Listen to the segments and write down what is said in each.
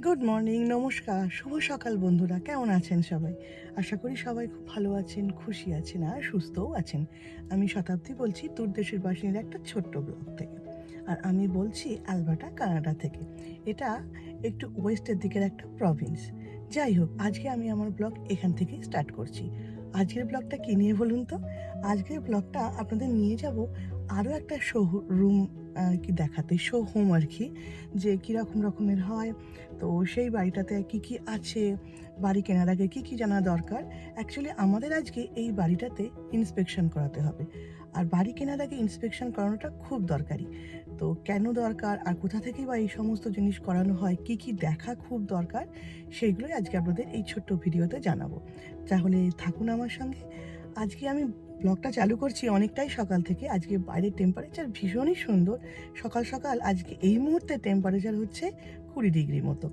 Good morning নমস্কার, শুভ সকাল বন্ধুরা, কেমন আছেন সবাই? আশা করি সবাই খুব ভালো আছেন, খুশি আছেন আর সুস্থও আছেন। আমি শতাব্দী বলছি দূর দেশের বাসিনীর একটা ছোট্ট ব্লগ থেকে। আর আমি বলছি অ্যালবার্টা কানাডা থেকে। এটা একটু ওয়েস্টের দিকের একটা প্রভিন্স যাই হোক, আজকে আমি আমার ব্লগ এখান থেকেই স্টার্ট করছি। আজকের ব্লগটা কী নিয়ে বলুন তো? আজকের ব্লগটা আপনাদের নিয়ে যাব আরও একটা শো রুম আর কি দেখাতে শো হোম আর কি যে কীরকম রকমের হয়। তো সেই বাড়িটাতে কি কি আছে, বাড়ি কেনার আগে কী কি জানা দরকার? অ্যাকচুয়ালি আমাদের আজকে এই বাড়িটাতে ইন্সপেকশন করাতে হবে। আর বাড়ি কেনার আগে ইন্সপেকশন করানোটা খুব দরকারি। তো কেন দরকার, আর কোথা থেকে বা এই সমস্ত জিনিস করানো হয়, কি কি দেখা খুব দরকার, সেইগুলোই আজকে আপনাদের এই ছোট্ট ভিডিওতে জানাব। তাহলে থাকুন আমার সঙ্গে। আজকে আমি ব্লগটা চালু করছি অনেকটাই সকাল থেকে। আজকে বাইরের টেম্পারেচার ভীষণই সুন্দর। সকাল সকাল আজকে এই মুহূর্তে টেম্পারেচার হচ্ছে কুড়ি ডিগ্রি মতো।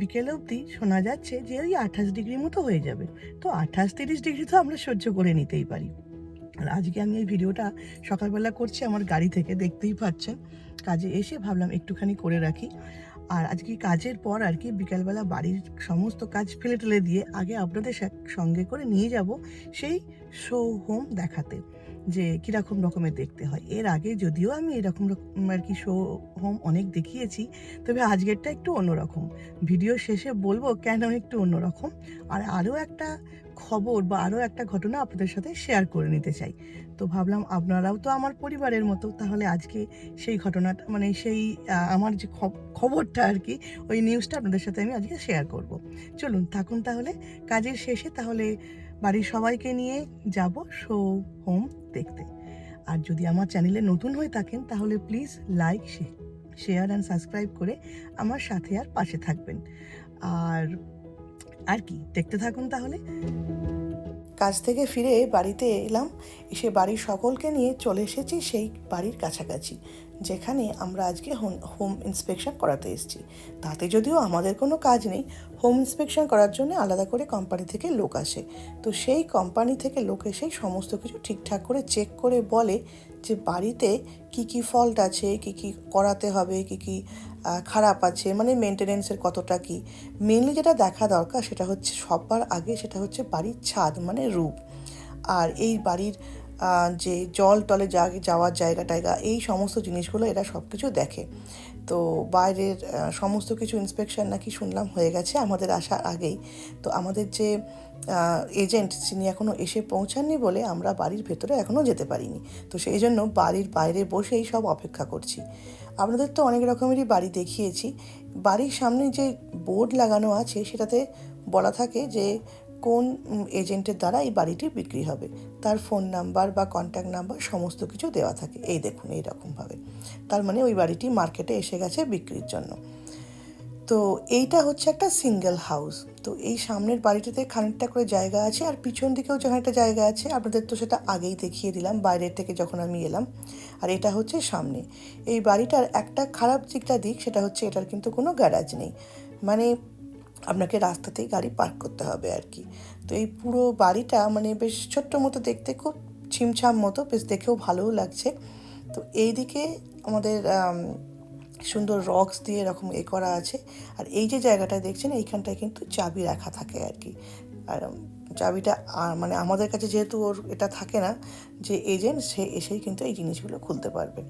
বিকেল অবধি শোনা যাচ্ছে যে ওই আঠাশ ডিগ্রি মতো হয়ে যাবে। তো আঠাশ তিরিশ ডিগ্রি তো আমরা সহ্য করে নিতেই পারি। আর আজকে আমি এই ভিডিওটা সকালবেলা করছি আমার গাড়ি থেকে, দেখতেই পাচ্ছেন। কাজে এসে ভাবলাম একটুখানি করে রাখি। আর আজকে কাজের পর আর কি বিকালবেলা বাড়ির সমস্ত কাজ ফেলে টেলে দিয়ে আগে আপনাদের সঙ্গে করে নিয়ে যাব সেই শো হোম দেখাতে, যে কীরকম রকমের দেখতে হয়। এর আগে যদিও আমি এরকম রকম আর কি শো হোম অনেক দেখিয়েছি, তবে আজকেরটা একটু অন্যরকম। ভিডিও শেষে বলব কেন একটু অন্যরকম? আর আরও একটা খবর বা আরও একটা ঘটনা আপনাদের সাথে শেয়ার করে নিতে চাই। তো ভাবলাম আপনারাও তো আমার পরিবারের মতো, তাহলে আজকে সেই ঘটনাটা মানে সেই আমার যে খবরটা আর কি, ওই নিউজটা আপনাদের সাথে আমি আজকে শেয়ার করব। চলুন, থাকুন তাহলে। কাজের শেষে তাহলে বাড়ির সবাইকে নিয়ে যাব শো হোম দেখতে। আর যদি আমার চ্যানেলে নতুন হয়ে থাকেন, তাহলে please like share and subscribe করে আমার সাথে আর পাশে থাকবেন। আর আর কি, দেখতে থাকুন তাহলে। কাজ থেকে ফিরে বাড়িতে এলাম। এসে বাড়ির সকলকে নিয়ে চলে এসেছি সেই বাড়ির কাছাকাছি, যেখানে আমরা আজকে হোম ইন্সপেকশন করাতে এসেছি। তাতে যদিও আমাদের কোনো কাজ নেই, হোম ইন্সপেকশন করার জন্য আলাদা করে কোম্পানি থেকে লোক আসে। তো সেই কোম্পানি থেকে লোক এসেই সমস্ত কিছু ঠিকঠাক করে চেক করে বলে যে বাড়িতে কি কি ফল্ট আছে, কি কি করাতে হবে, কি কি খারাপ আছে মানে মেনটেনেন্সের কতটা কি? মেনলি যেটা দেখা দরকার সেটা হচ্ছে সবার আগে সেটা হচ্ছে বাড়ির ছাদ মানে রূপ। আর এই বাড়ির যে জল টলে যা যাওয়ার জায়গা টায়গা, এই সমস্ত জিনিসগুলো এরা সব কিছু দেখে। তো বাইরের সমস্ত কিছু ইন্সপেকশন নাকি শুনলাম হয়ে গেছে আমাদের আসার আগেই। তো আমাদের যে এজেন্ট তিনি এখনও এসে পৌঁছাননি বলে আমরা বাড়ির ভেতরে এখনও যেতে পারিনি। তো সেই জন্য বাড়ির বাইরে বসেই সব অপেক্ষা করছি। আপনাদের তো অনেক রকমেরই বাড়ি দেখিয়েছি। বাড়ির সামনে যে বোর্ড লাগানো আছে সেটাতে বলা থাকে যে কোন এজেন্টের দ্বারা এই বাড়িটি বিক্রি হবে। তার ফোন নাম্বার বা কন্ট্যাক্ট নাম্বার সমস্ত কিছু দেওয়া থাকে। এই দেখুন এইরকমভাবে তার মানে ওই বাড়িটি মার্কেটে এসে গেছে বিক্রির জন্য। তো এইটা হচ্ছে একটা সিঙ্গেল হাউস তো এই সামনের বাড়িটিতে খানিকটা করে জায়গা আছে আর পিছন দিকেও যে একটা জায়গা আছে। আপনাদের তো সেটা আগেই দেখিয়ে দিলাম, বাইরের থেকে যখন আমি এলাম। আর এটা হচ্ছে সামনে। এই বাড়িটার একটা খারাপ দিকটা দিক, সেটা হচ্ছে এটার কিন্তু কোনো গ্যারাজ নেই। মানে আপনাকে রাস্তাতেই গাড়ি পার্ক করতে হবে আর কি। তো এই পুরো বাড়িটা মানে বেশ ছোট্ট মতো দেখতে, খুব ছিমছাম মতো, বেশ দেখেও ভালোও লাগছে। তো এইদিকে আমাদের সুন্দর রক্স দিয়ে এরকম এ করা আছে। আর এই যে জায়গাটা দেখছেন, এইখানটায় কিন্তু চাবি রাখা থাকে আর কি। আর চাবিটা মানে আমাদের কাছে যেহেতু ওর এটা থাকে না, যে এজেন্ট সে এসেই কিন্তু এই জিনিসগুলো খুলতে পারবে।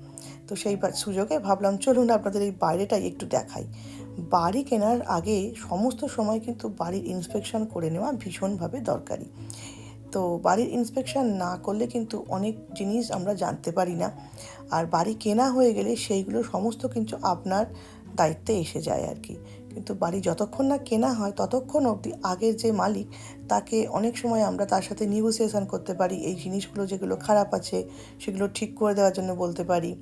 তো সেই সুযোগে ভাবলাম, চলুন আপনাদের এই বাইরেটাই একটু দেখাই। বাড়ি কেনার আগে সমস্ত সময় কিন্তু বাড়ির ইন্সপেকশন করে নেওয়া ভীষণভাবে দরকারি। তো বাড়ির ইন্সপেকশন না করলে কিন্তু অনেক জিনিস আমরা জানতে পারি না। আর বাড়ি কেনা হয়ে গেলে সেইগুলো সমস্ত কিন্তু আপনার দায়িত্বে এসে যায় আর কি। কিন্তু বাড়ি যতক্ষণ না কেনা হয় ততক্ষণ অবধি আগের যে মালিক, তাকে অনেক সময় আমরা তার সাথে নিগোসিয়েশন করতে পারি, এই জিনিসগুলো যেগুলো খারাপ আছে সেগুলো ঠিক করে দেওয়ার জন্য বলতে পারি।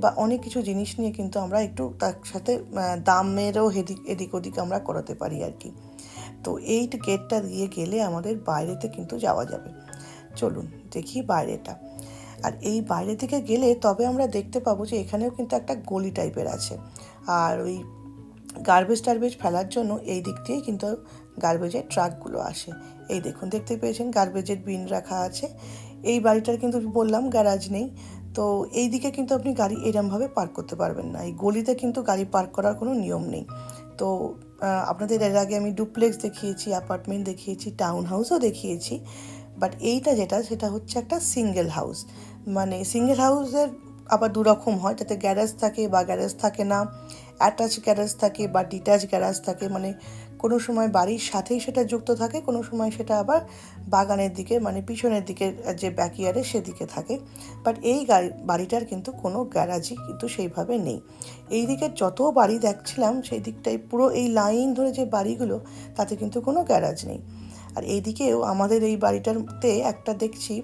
বা অনেক কিছু জিনিস নিয়ে কিন্তু আমরা একটু তার সাথে দামেরও এদিক এদিক ওদিক আমরা করাতে পারি আর কি। তো এই গেটটা দিয়ে গেলে আমাদের বাইরেতে কিন্তু যাওয়া যাবে। চলুন দেখি বাইরেটা। আর এই বাইরে থেকে গেলে তবে আমরা দেখতে পাবো যে এখানেও কিন্তু একটা গলি টাইপের আছে। আর ওই গার্বেজ টার্বেজ ফেলার জন্য এই দিক দিয়েই কিন্তু গার্বেজের ট্রাকগুলো আসে। এই দেখুন, দেখতে পেয়েছেন গার্বেজের বিন রাখা আছে। এই বাড়িটার কিন্তু বললাম গ্যারাজ নেই। তো এই দিকে কিন্তু আপনি গাড়ি এরমভাবে পার্ক করতে পারবেন না। এই গলিতে কিন্তু গাড়ি পার্ক করার কোনো নিয়ম নেই। তো আপনাদের এর আগে আমি ডুপ্লেক্স দেখিয়েছি অ্যাপার্টমেন্ট দেখিয়েছি টাউন হাউসও দেখিয়েছি। বাট এইটা যেটা, সেটা হচ্ছে একটা সিঙ্গেল হাউস মানে সিঙ্গেল হাউসের আবার দুরকম হয়, যাতে গ্যারেজ থাকে বা গ্যারেজ থাকে না অ্যাটাচ গ্যারেজ থাকে বা ডিটাচ গ্যারেজ থাকে। মানে কোনো সময় বাড়ির সাথেই সেটা যুক্ত থাকে, কোনো সময় সেটা আবার বাগানের দিকে মানে পিছনের দিকে যে ব্যাকইয়ার্ডে সেদিকে থাকে। বাট এই গাড়ি, বাড়িটার কিন্তু কোনো গ্যারাজই কিন্তু সেইভাবে নেই। এই দিকে যত বাড়ি দেখছিলাম, সেই দিকটাই পুরো এই লাইন ধরে যে বাড়িগুলো, তাতে কিন্তু কোনো গ্যারাজ নেই। আর এইদিকেও আমাদের এই বাড়িটাতে একটা দেখছি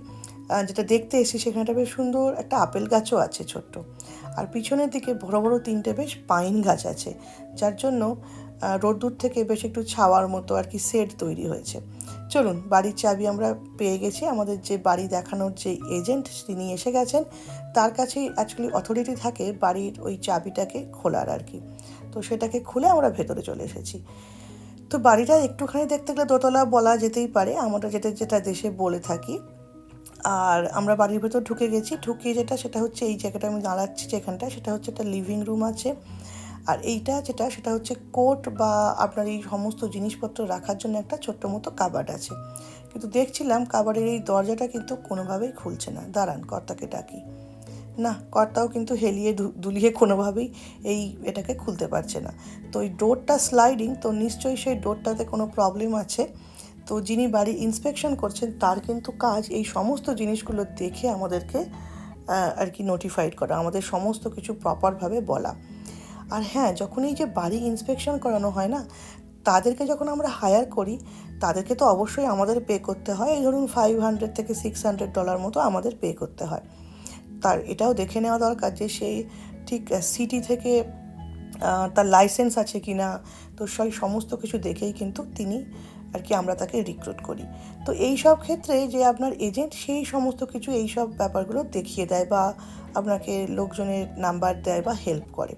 যেটা দেখতে এসেছি একটা বেশ সুন্দর একটা আপেল গাছও আছে ছোট্ট। আর পিছনের দিকে বড় বড় তিনটে বেশ পাইন গাছ আছে, যার জন্য রোদ্দুর থেকে বেশ একটু ছাওয়ার মতো আর কি সেট তৈরি হয়েছে। চলুন, বাড়ির চাবি আমরা পেয়ে গেছি। আমাদের যে বাড়ি দেখানোর যে এজেন্ট, তিনি এসে গেছেন। তার কাছেই অ্যাকচুয়ালি অথরিটি থাকে বাড়ির ওই চাবিটাকে খোলার আর কি। তো সেটাকে খুলে আমরা ভেতরে চলে এসেছি। তো বাড়িটা একটুখানি দেখতে গেলে দোতলা বলা যেতেই পারে। আমরা যেটা যেটা দেশে বলে থাকি। আর আমরা বাড়ির ভেতর ঢুকে গেছি। ঢুকে যেটা, সেটা হচ্ছে এই জায়গাটা আমি দাঁড়াচ্ছি যেখানটা সেটা হচ্ছে একটা লিভিং রুম আছে। আর এইটা যেটা, সেটা হচ্ছে কোট বা আপনার এই সমস্ত জিনিসপত্র রাখার জন্য একটা ছোট্ট মতো কাবার্ড আছে। কিন্তু দেখছিলাম কাবার্ডের এই দরজাটা কিন্তু কোনোভাবেই খুলছে না। দাঁড়ান, কর্তাকে ডাকি। না, কর্তাও কিন্তু হেলিয়ে দুলিয়ে কোনোভাবেই এই এটাকে খুলতে পারছে না। তো এই ডোরটা স্লাইডিং তো নিশ্চয়ই সেই ডোরটাতে কোনো প্রবলেম আছে। তো যিনি বাড়ি ইন্সপেকশন করছেন, তার কিন্তু কাজ এই সমস্ত জিনিসগুলো দেখে আমাদেরকে আর কি নোটিফাইড করা। আমাদের সমস্ত কিছু প্রপারভাবে বলা। আর হ্যাঁ যখন এই যে বাড়ি ইন্সপেকশন করানো হয় না, তাদেরকে যখন আমরা হায়ার করি, তাদেরকে তো অবশ্যই আমাদের পে করতে হয়। এই ধরুন ফাইভ হান্ড্রেড থেকে সিক্স হান্ড্রেড ডলার মতো আমাদের পে করতে হয়। তার এটাও দেখে নেওয়া দরকার যে সেই ঠিক সিটি থেকে তার লাইসেন্স আছে কি না তো সেই সমস্ত কিছু দেখেই কিন্তু তিনি আর কি আমরা তাকে রিক্রুট করি। তো এই সব ক্ষেত্রে যে আপনার এজেন্ট সেই সমস্ত কিছু এই সব ব্যাপারগুলো দেখিয়ে দেয় বা আপনাকে লোকজনের নাম্বার দেয় বা হেল্প করে।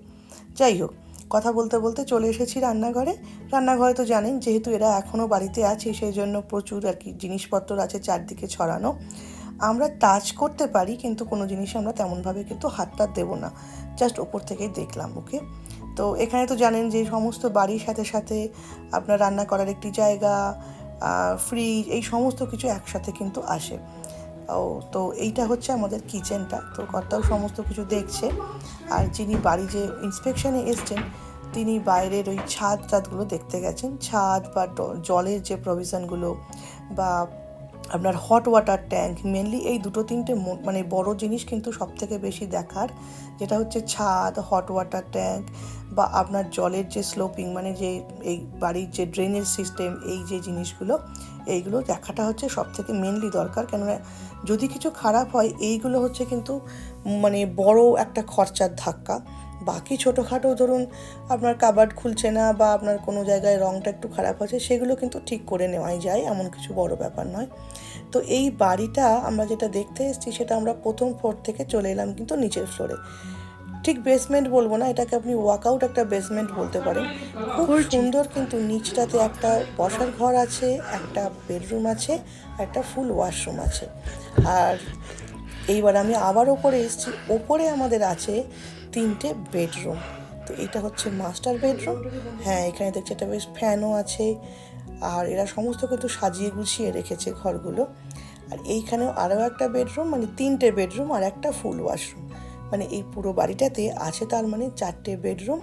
যাই হোক, কথা বলতে বলতে চলে এসেছি রান্নাঘরে। রান্নাঘরে তো জানেন, যেহেতু এরা এখনও বাড়িতে আছে, সেই জন্য প্রচুর আর কি জিনিসপত্র আছে চারদিকে ছড়ানো। আমরা টাচ করতে পারি, কিন্তু কোনো জিনিসে আমরা তেমনভাবে কিন্তু হাতটা দেবো না। জাস্ট ওপর থেকেই দেখলাম, ওকে? তো এখানে তো জানেন যে সমস্ত বাড়ির সাথে সাথে আপনার রান্না করার একটি জায়গা ফ্রিজ এই সমস্ত কিছু একসাথে কিন্তু আসে। ও, তো এইটা হচ্ছে আমাদের কিচেনটা তো কর্তাও সমস্ত কিছু দেখছে। আর যিনি বাড়ি যে ইন্সপেকশনে এসছেন, তিনি বাইরের ওই ছাদ টাদগুলো দেখতে গেছেন। ছাদ বা জলের যে প্রভিশনগুলো বা আপনার হট ওয়াটার ট্যাঙ্ক মেনলি এই দুটো তিনটে মানে বড় জিনিস কিন্তু সব থেকে বেশি দেখার। যেটা হচ্ছে ছাদ হট ওয়াটার ট্যাঙ্ক বা আপনার জলের যে স্লোপিং মানে যে এই বাড়ির যে ড্রেনেজ সিস্টেম এই যে জিনিসগুলো এইগুলো দেখাটা হচ্ছে সব থেকে মেনলি দরকার। কেননা যদি কিছু খারাপ হয়, এইগুলো হচ্ছে কিন্তু মানে বড় একটা খরচার ধাক্কা। বাকি ছোটোখাটো ধরুন আপনার কাবার্ড খুলছে না বা আপনার কোনো জায়গায় রঙটা একটু খারাপ আছে সেগুলো কিন্তু ঠিক করে নেওয়াই যায়, এমন কিছু বড় ব্যাপার নয়। তো এই বাড়িটা আমরা যেটা দেখতে এসেছি, সেটা আমরা প্রথম ফ্লোর থেকে চলে এলাম কিন্তু নিচের ফ্লোরে ঠিক বেসমেন্ট বলব না এটাকে আপনি ওয়াকআউট একটা বেসমেন্ট বলতে পারেন। খুব সুন্দর কিন্তু নিচটাতে একটা বসার ঘর আছে একটা বেডরুম আছে একটা ফুল ওয়াশরুম আছে। আর এইবার আমি আবার ওপরে এসেছি ওপরে আমাদের আছে তিনটে বেডরুম তো এটা হচ্ছে মাস্টার বেডরুম হ্যাঁ এখানে দেখছি একটা বেশ ফ্যানও আছে আর এরা সমস্ত কিন্তু সাজিয়ে গুছিয়ে রেখেছে ঘরগুলো। আর এইখানেও আরও একটা বেডরুম মানে তিনটে বেডরুম আর একটা ফুল ওয়াশরুম মানে এই পুরো বাড়িটাতে আছে তার মানে চারটে বেডরুম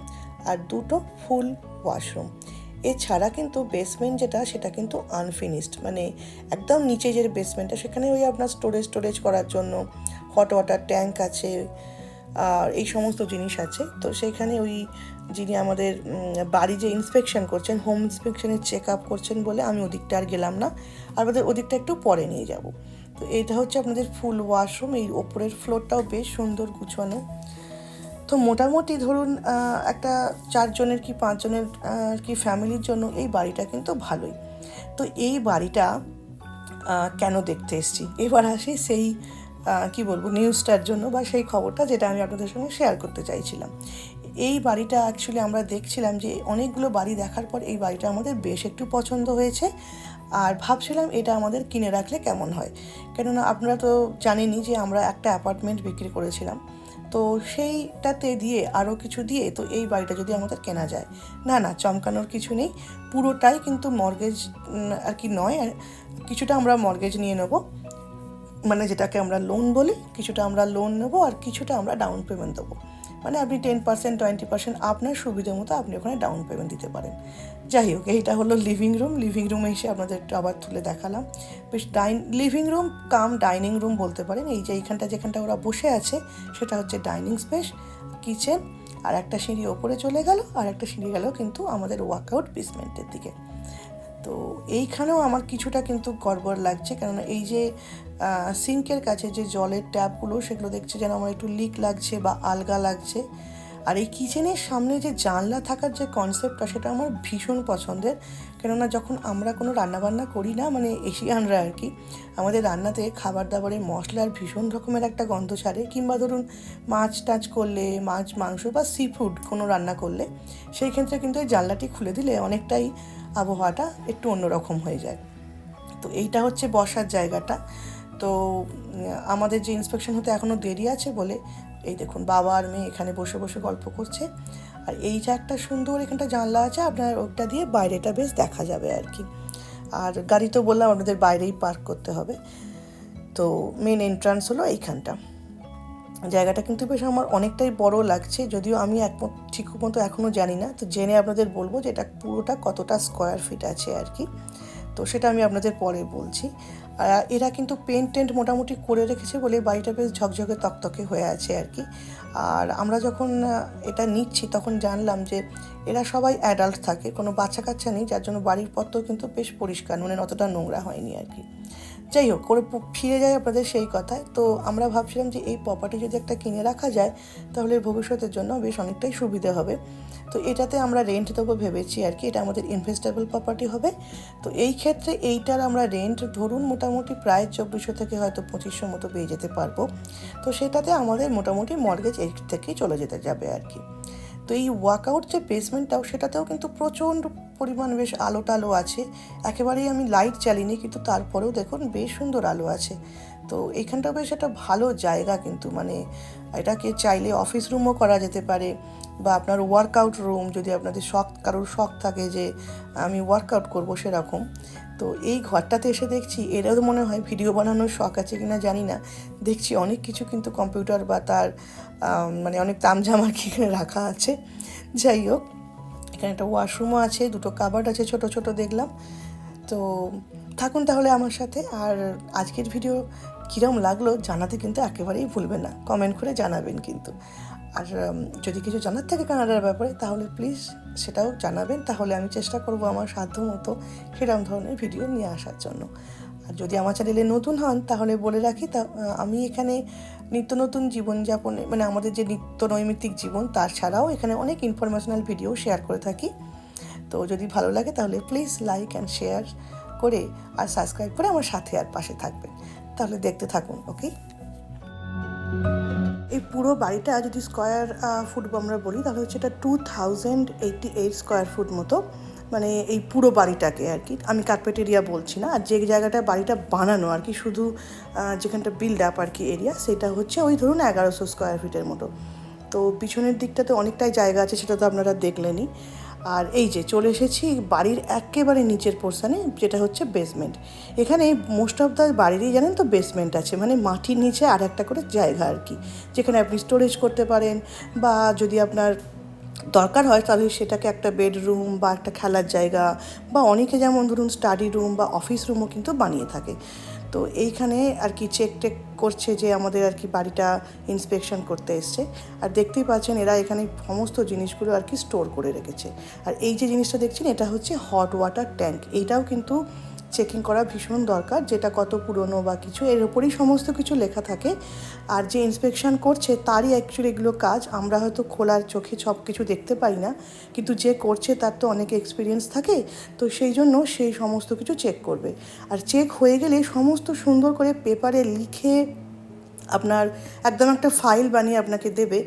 আর দুটো ফুল ওয়াশরুম। এছাড়া কিন্তু বেসমেন্ট যেটা, সেটা কিন্তু আনফিনিশড মানে একদম নিচে যে বেসমেন্টটা সেখানে ওই আপনার স্টোরেজ স্টোরেজ করার জন্য হট ওয়াটার ট্যাঙ্ক আছে, আর এই সমস্ত জিনিস আছে। তো সেখানে ওই যিনি আমাদের বাড়ি যে ইন্সপেকশন করছেন হোম ইন্সপেকশনের চেক আপ করছেন বলে আমি ওদিকটা আর গেলাম না। আর ওদের ওদিকটা একটু পরে নিয়ে যাব। তো এটা হচ্ছে আপনাদের ফুল ওয়াশরুম এই ওপরের ফ্লোরটাও বেশ সুন্দর গুছানো। তো মোটামুটি ধরুন একটা চারজনের কি পাঁচজনের কি ফ্যামিলির জন্য এই বাড়িটা কিন্তু ভালোই। তো এই বাড়িটা কেন দেখতে এসছি? এবার আসি সেই কি বলব নিউজটার জন্য বা সেই খবরটা যেটা আমি আপনাদের সঙ্গে শেয়ার করতে চাইছিলাম। এই বাড়িটা অ্যাকচুয়ালি আমরা দেখছিলাম যে অনেকগুলো বাড়ি দেখার পর এই বাড়িটা আমাদের বেশ একটু পছন্দ হয়েছে। আর ভাবছিলাম এটা আমাদের কিনে রাখলে কেমন হয়? কেননা আপনারা তো জানেনই যে আমরা একটা অ্যাপার্টমেন্ট বিক্রি করেছিলাম। তো সেইটাতে দিয়ে আরও কিছু দিয়ে তো এই বাড়িটা যদি আমাদের কেনা যায়। না না, চমকানোর কিছু নেই। পুরোটাই কিন্তু মর্গেজ আর কি নয় কিছুটা আমরা মর্গেজ নিয়ে নেব। মানে যেটাকে আমরা লোন বলি, কিছুটা আমরা লোন নেব আর কিছুটা আমরা ডাউন পেমেন্ট দেবো। মানে আপনি টেন পার্সেন্ট টোয়েন্টি পার্সেন্ট আপনার সুবিধে মতো আপনি ওখানে ডাউন পেমেন্ট দিতে পারেন। যাই হোক, এইটা হলো লিভিং রুম লিভিং রুমে এসে আপনাদের একটু আবার তুলে দেখালাম। বেশ dine living room cum dining room বলতে পারেন। এই যে এইখানটা যেখানটা ওরা বসে আছে, সেটা হচ্ছে ডাইনিং স্পেস কিচেন আর একটা সিঁড়ি ওপরে চলে গেল, আর একটা সিঁড়ি গেল কিন্তু আমাদের ওয়ার্কআউট বেসমেন্টের দিকে। তো এইখানেও আমার কিছুটা কিন্তু গড়বড় লাগছে, কেননা এই যে সিঙ্কের কাছে যে জলের ট্যাপগুলো, সেগুলো দেখছে যেন আমার একটু লিক লাগছে বা আলগা লাগছে। আর এই কিচেনের সামনে যে জানলা থাকার যে কনসেপ্টটা সেটা আমার ভীষণ পছন্দের। কেননা যখন আমরা কোনো রান্নাবান্না করি না মানে এশিয়ানরা আর কি, আমাদের রান্নাতে খাবার দাবারের মশলার ভীষণ রকমের একটা গন্ধ ছাড়ে। কিংবা ধরুন, মাছ টাচ করলে, মাছ, মাংস বা সি ফুড কোনো রান্না করলে, সেই ক্ষেত্রে কিন্তু এই জানলাটি খুলে দিলে অনেকটাই আবহাওয়াটা একটু অন্যরকম হয়ে যায়। তো এইটা হচ্ছে বসার জায়গাটা। তো আমাদের যে ইন্সপেকশন হতে এখনও দেরি আছে বলে, এই দেখুন বাবা আর মেয়ে এখানে বসে বসে গল্প করছে। আর এই যে একটা সুন্দর এখানটা জানলা আছে, আপনার ওটা দিয়ে বাইরেটা বেশ দেখা যাবে আর কি। আর গাড়ি তো বললাম আপনাদের বাইরেই পার্ক করতে হবে। তো মেন এন্ট্রান্স হলো এইখানটা। জায়গাটা কিন্তু বেশ আমার অনেকটাই বড় লাগছে, যদিও আমি এক ঠিক মতো এখনও জানি না। তো জেনে আপনাদের বলব যে এটা পুরোটা কতটা স্কোয়ার ফিট আছে আর কি। তো সেটা আমি আপনাদের পরে বলছি। এরা কিন্তু পেন্ট টেন্ট মোটামুটি করে রেখেছে বলে বাড়িটা বেশ ঝকঝকে তকতকে হয়ে আছে আর কি। আর আমরা যখন এটা নিচ্ছি তখন জানলাম যে এরা সবাই অ্যাডাল্ট থাকে, কোনো বাচ্চা কাচ্চা নেই, যার জন্য বাড়ির পত্র কিন্তু বেশ পরিষ্কার মানে অতটা নোংরা হয়নি আর কি। যাই হোক, করে ফিরে যায় আপনাদের সেই কথায়। তো আমরা ভাবছিলাম যে এই প্রপার্টি যদি একটা কিনে রাখা যায়, তাহলে ভবিষ্যতের জন্য বেশ অনেকটাই সুবিধা হবে। তো এটাতে আমরা রেন্ট দেবো ভেবেছি আর কি, এটা আমাদের ইনভেস্টেবল প্রপার্টি হবে। তো এই ক্ষেত্রে এইটার আমরা রেন্ট ধরুন মোটামুটি প্রায় চব্বিশশো থেকে হয়তো পঁচিশশো মতো পেয়ে যেতে পারব। তো সেটাতে আমাদের মোটামুটি মর্গেজ এই থেকেই চলে যেতে যাবে আর কি। তো এই ওয়ার্কআউট যে বেসমেন্টটাও সেটাতেও কিন্তু প্রচণ্ড পরিমাণ বেশ আলো টালো আছে। একেবারেই আমি লাইট চালিনি, কিন্তু তারপরেও দেখুন বেশ সুন্দর আলো আছে। তো এখানটা বেশ একটা ভালো জায়গা কিন্তু মানে এটাকে চাইলে অফিস রুমও করা যেতে পারে বা আপনার ওয়ার্কআউট রুম যদি আপনাদের শখ, কারোর শখ থাকে যে আমি ওয়ার্কআউট করব সেরকম। তো এই ঘরটাতে এসে দেখছি এরাও মনে হয় ভিডিও বানানোর শখ আছে কিনা জানি না। দেখছি অনেক কিছু কিন্তু কম্পিউটার বা তার মানে অনেক তামঝাম আর কি এখানে রাখা আছে। যাই হোক, এখানে একটা ওয়াশরুমও আছে, দুটো কাবার্ড আছে ছোট ছোট দেখলাম। তো থাকুন তাহলে আমার সাথে, আর আজকের ভিডিও কীরকম লাগল জানাতে কিন্তু একেবারেই ভুলবেন না। কমেন্ট করে জানাবেন কিন্তু। আর যদি কিছু জানার থাকে কানাডার ব্যাপারে, তাহলে প্লিজ সেটাও জানাবেন। তাহলে আমি চেষ্টা করব আমার সাধ্য মতো সেরকম ধরনের ভিডিও নিয়ে আসার জন্য। আর যদি আমার চ্যানেলে নতুন হন, তাহলে বলে রাখি তা আমি এখানে নিত্য নতুন জীবনযাপনে মানে আমাদের যে নিত্য নৈমিত্তিক জীবন, তার ছাড়াও এখানে অনেক ইনফরমেশনাল ভিডিও শেয়ার করে থাকি। তো যদি ভালো লাগে, তাহলে প্লিজ লাইক অ্যান্ড শেয়ার করে আর সাবস্ক্রাইব করে আমার সাথে আর পাশে থাকবেন। তাহলে দেখতে থাকুন ওকে এই পুরো বাড়িটা যদি স্কোয়ার ফুট আমরা বলি, তাহলে হচ্ছে এটা two thousand eighty eight square foot মতো মানে এই পুরো বাড়িটাকে আর কি। আমি কার্পেট এরিয়া বলছি না, আর যে জায়গাটা বাড়িটা বানানো আর কি, শুধু যেখানটা বিল্ড আপ আর কি এরিয়া সেটা হচ্ছে ওই ধরুন এগারোশো স্কোয়ার ফিটের মতো। তো পিছনের দিকটাতে অনেকটাই জায়গা আছে, সেটা তো আপনারা দেখলেনই। আর এই যে চলে এসেছি বাড়ির একেবারে নিচের পোর্শানে যেটা হচ্ছে বেসমেন্ট এখানে মোস্ট অফ দ্য বাড়িরই জানেন তো বেসমেন্ট আছে মানে মাটির নিচে আর একটা করে জায়গা আর কি। যেখানে আপনি স্টোরেজ করতে পারেন বা যদি আপনার দরকার হয় তাহলে সেটাকে একটা বেডরুম বা একটা খেলার জায়গা বা অনেকে যেমন ধরুন স্টাডি রুম বা অফিস রুমও কিন্তু বানিয়ে থাকে। তো এইখানে আর কি চেক টেক করছে যে আমাদের আর কি বাড়িটা ইন্সপেকশন করতে এসছে। আর দেখতেই পাচ্ছেন এরা এখানে সমস্ত জিনিসগুলো আর কি স্টোর করে রেখেছে। আর এই যে জিনিসটা দেখছেন, এটা হচ্ছে হট ওয়াটার ট্যাঙ্ক এইটাও কিন্তু চেকিং করা ভীষণ দরকার, যেটা কত পুরনো বা কিছু, এর ওপরেই সমস্ত কিছু লেখা থাকে। আর যে ইন্সপেকশন করছে, তারই অ্যাকচুয়ালি এগুলো কাজ। আমরা হয়তো খোলার চোখে সব কিছু দেখতে পাই না, কিন্তু যে করছে তার তো অনেক এক্সপিরিয়েন্স থাকে, তো সেই জন্য সেই সমস্ত কিছু চেক করবে। আর চেক হয়ে গেলে সমস্ত সুন্দর করে পেপারে লিখে আপনার একদম একটা ফাইল বানিয়ে আপনাকে দেবে।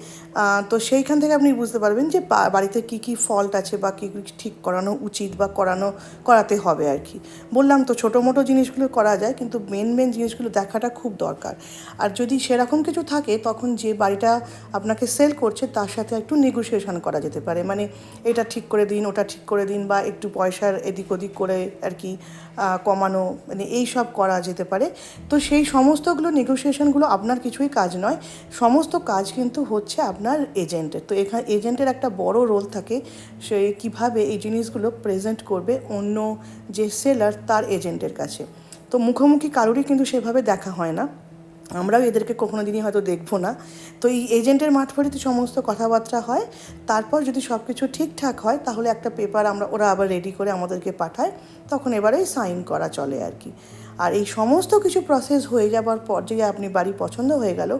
তো সেইখান থেকে আপনি বুঝতে পারবেন যে বাড়িতে কী কী ফল্ট আছে বা, কী কী ঠিক করানো উচিত বা, করানো, করাতে হবে আর কি। বললাম তো ছোটো মোটো জিনিসগুলো করা যায়, কিন্তু মেন মেন জিনিসগুলো দেখাটা খুব দরকার। আর যদি সেরকম কিছু থাকে, তখন যে বাড়িটা আপনাকে সেল করছে, তার সাথে একটু নেগোসিয়েশন করা যেতে পারে। মানে এটা ঠিক করে দিন, ওটা ঠিক করে দিন বা, একটু পয়সার এদিক ওদিক করে আর কি কমানো মানে এই সব করা যেতে পারে। তো সেই সমস্তগুলো নেগোসিয়েশনগুলো আপনার কিছুই কাজ নয়। সমস্ত কাজ কিন্তু হচ্ছে আপনার এজেন্টের তো এখানে এজেন্টের একটা বড় রোল থাকে সে কীভাবে এই জিনিসগুলো প্রেজেন্ট করবে অন্য যে সেলার তার এজেন্টের কাছে। তো মুখোমুখি কারোরই কিন্তু সেভাবে দেখা হয় না। আমরাও এদেরকে কখনো দিনই হয়তো দেখব না। তো এই এজেন্টের মারফতিতে সমস্ত কথাবার্তা হয়। তারপর যদি সব কিছু ঠিকঠাক হয়, তাহলে একটা পেপার আমরা, ওরা আবার রেডি করে আমাদেরকে পাঠায়। তখন এবারে সাইন করা চলে আর কি। আর এই সমস্ত কিছু প্রসেস হয়ে যাবার পর যে আপনি বাড়ি পছন্দ হয়ে গেল,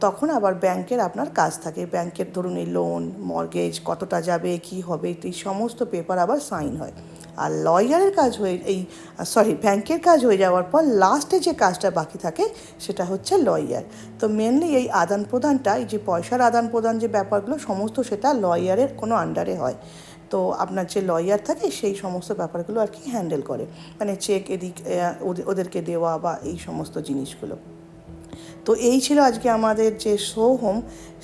তখন আবার ব্যাংকের আপনার কাজ থাকে। ব্যাংকের ধরুন এই লোন মর্গেজ কতটা যাবে, কি হবে, এই সমস্ত পেপার আবার সাইন হয়। আর লয়ারের কাজ হয়ে, এই সরি ব্যাংকের কাজ হয়ে যাওয়ার পর লাস্টে যে কাজটা বাকি থাকে সেটা হচ্ছে লয়ার। তো মেনলি এই আদান প্রদানটা, এই যে পয়সার আদান প্রদান যে ব্যাপারগুলো, সমস্ত সেটা লয়ারের কোনো আন্ডারে হয়। তো আপনার যে লয়ার থাকে সেই সমস্ত ব্যাপারগুলো আর কি হ্যান্ডেল করে। মানে চেক এদিক ওদেরকে দেওয়া বা এই সমস্ত জিনিসগুলো। তো এই ছিল আজকে আমাদের যে শো হোম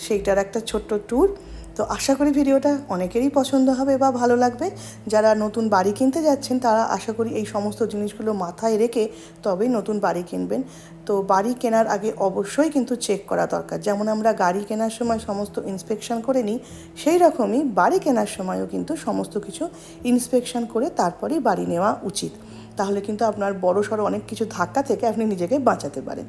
সেইটার একটা ছোট্ট ট্যুর তো আশা করি ভিডিওটা অনেকেরই পছন্দ হবে বা ভালো লাগবে। যারা নতুন বাড়ি কিনতে যাচ্ছেন, তারা আশা করি এই সমস্ত জিনিসগুলো মাথায় রেখে তবেই নতুন বাড়ি কিনবেন। তো বাড়ি কেনার আগে অবশ্যই কিন্তু চেক করা দরকার। যেমন আমরা গাড়ি কেনার সময় সমস্ত ইন্সপেকশন করে নিই, সেই রকমই বাড়ি কেনার সময়ও কিন্তু সমস্ত কিছু ইন্সপেকশন করে তারপরেই বাড়ি নেওয়া উচিত। তাহলে কিন্তু আপনার বড় সড়ো অনেক কিছু ধাক্কা থেকে আপনি নিজেকে বাঁচাতে পারেন।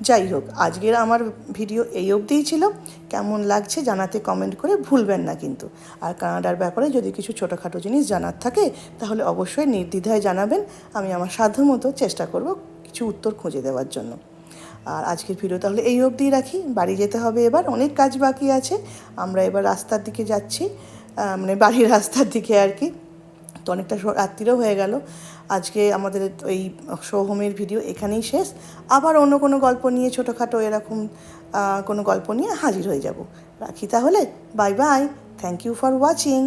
যাই হোক, আজকের আমার ভিডিও এই অবধিই ছিল। কেমন লাগছে জানাতে কমেন্ট করে ভুলবেন না কিন্তু। আর কানাডার ব্যাপারে যদি কিছু ছোটোখাটো জিনিস জানার থাকে, তাহলে অবশ্যই নির্দ্বিধায় জানাবেন। আমি আমার সাধ্যমতো চেষ্টা করব কিছু উত্তর খুঁজে দেওয়ার জন্য। আর আজকের ভিডিও তাহলে এই অবধিই রাখি। বাড়ি যেতে হবে এবার, অনেক কাজ বাকি আছে। আমরা এবার রাস্তার দিকে যাচ্ছি। মানে বাড়ির রাস্তার দিকে আর কি। তো অনেকটা রাত্রিরও হয়ে গেল। আজকে আমাদের এই শোহোমের ভিডিও এখানেই শেষ। আবার অন্য কোনো গল্প নিয়ে ছোটোখাটো এরকম কোনো গল্প নিয়ে হাজির হয়ে যাব। রাখি তাহলে। Bye bye thank you for watching